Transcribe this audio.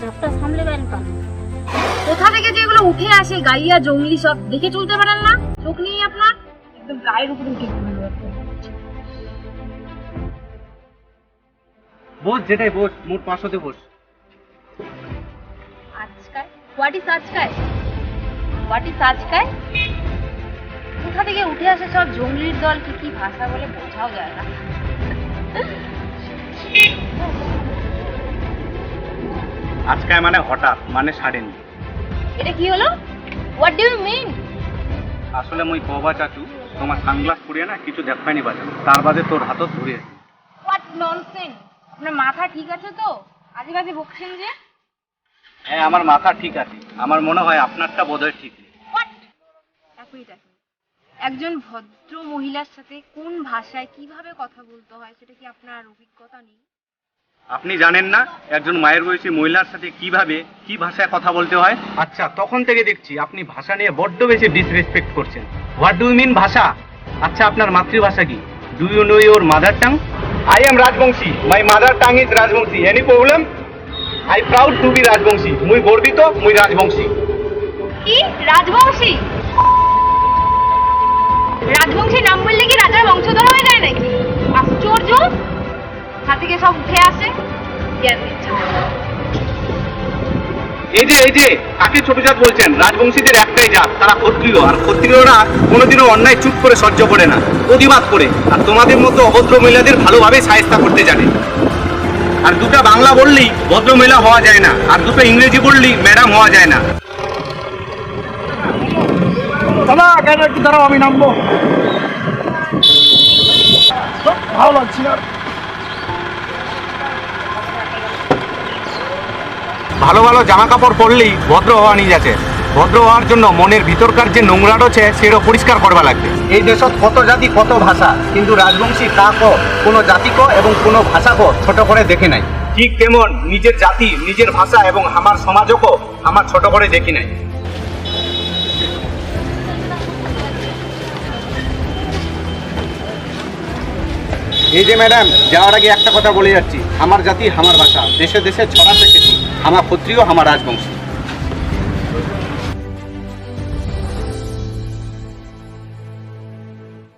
ঝড়টা সামলে পারেন পান কোথা থেকে যেগুলো উঠে আসে গাইয়া জঙ্গলি সব দেখে চলতে পারেন না? চোখ নেই আপনার? একদম গায়ের উপরে উঠে বস যেটাই বস মোট পাঁচশোতে বস। আজকাল? হোয়াট ইজ আজকাল? হোয়াট ইজ আজকাল? কোথা থেকে উঠে আসে সব জঙ্গলির দল? কি কি ভাষা বলে বোঝাও যায় না। আজকাল মানে হঠাৎ মানে সাডেন এটা কি হলো? হোয়াট ডু ইউ মিন আসলে মুই কবা চাচু তোমার সানগ্লাস পরিয়ে না কিছু দেখায়নি বাজানো। তার বাদে তোর হাতত ধরে হোয়াট ননসেন্স আপনার মাথা ঠিক আছে তো? আজে বাজে বকছেন যে? হ্যাঁ আমার মাথা ঠিক আছে। আমার মনে হয় আপনারটা বোধহয় ঠিক নেই। হোয়াট এক মিনিট এক মিনিট একজন ভদ্র মহিলার সাথে কোন ভাষায় কীভাবে কথা বলতে হয় সেটা কি আপনার অভিজ্ঞতা নেই? আপনি জানেন না একজন মায়ের বয়সী মহিলার সাথে কীভাবে কি ভাষায় কথা বলতে হয়? আচ্ছা তখন থেকে দেখছি আপনি ভাষা নিয়ে বড্ড বেশি ডিসরেসপেক্ট করছেন। হোয়াট ডু মিন ভাষা? আচ্ছা আপনার মাতৃভাষা কি? Do you know your mother tongue I am Rajbanshi my mother tongue is Rajbanshi any problem I proud to be Rajbanshi মুই গর্বিত মুই রাজবংশী কি? রাজবংশী রাজবংশী নাম বললে কি রাজার বংশধর? এই যে এই যে কাকে ছোট জাত বলছেন, রাজবংশীদের একটাই জাত, তারা ক্ষত্রিয়, আর ক্ষত্রিয়রা কোনোদিনও অন্যায় চুপ করে সহ্য করে না, প্রতিবাদ করে, আর তোমাদের মতো অভদ্র মহিলাদের ভালোভাবে সাহেস্তা করতে জানে। আর দুটো বাংলা বললেই ভদ্র মহিলা হওয়া যায় না, আর দুটো ইংরেজি বললেই ম্যাডাম হওয়া যায় না। দাদা কেন একটু দাঁড়াও, আমি নামবো। ভালো লাগছে না। ভালো ভালো জামা কাপড় পরলেই ভদ্র হওয়া নিয়ে যাচ্ছে। ভদ্র হওয়ার জন্য মনের ভিতরকার যে নোংরা রয়েছে সেটা পরিষ্কার করবা লাগবে। এই দেশত কত জাতি কত ভাষা কিন্তু রাজবংশী তা কাক কোনো জাতিক এবং কোনো ভাষাক ছোট করে দেখে নাই। ঠিক তেমন নিজের জাতি নিজের ভাষা এবং আমার সমাজকও আমার ছোট করে দেখি নাই। এই যে ম্যাডাম যাওয়ার আগে একটা কথা বলে যাচ্ছি। আমার জাতি আমার ভাষা দেশে দেশে ছড়া শিখেছি আমার ক্ষত্রিয় আমার রাজবংশী।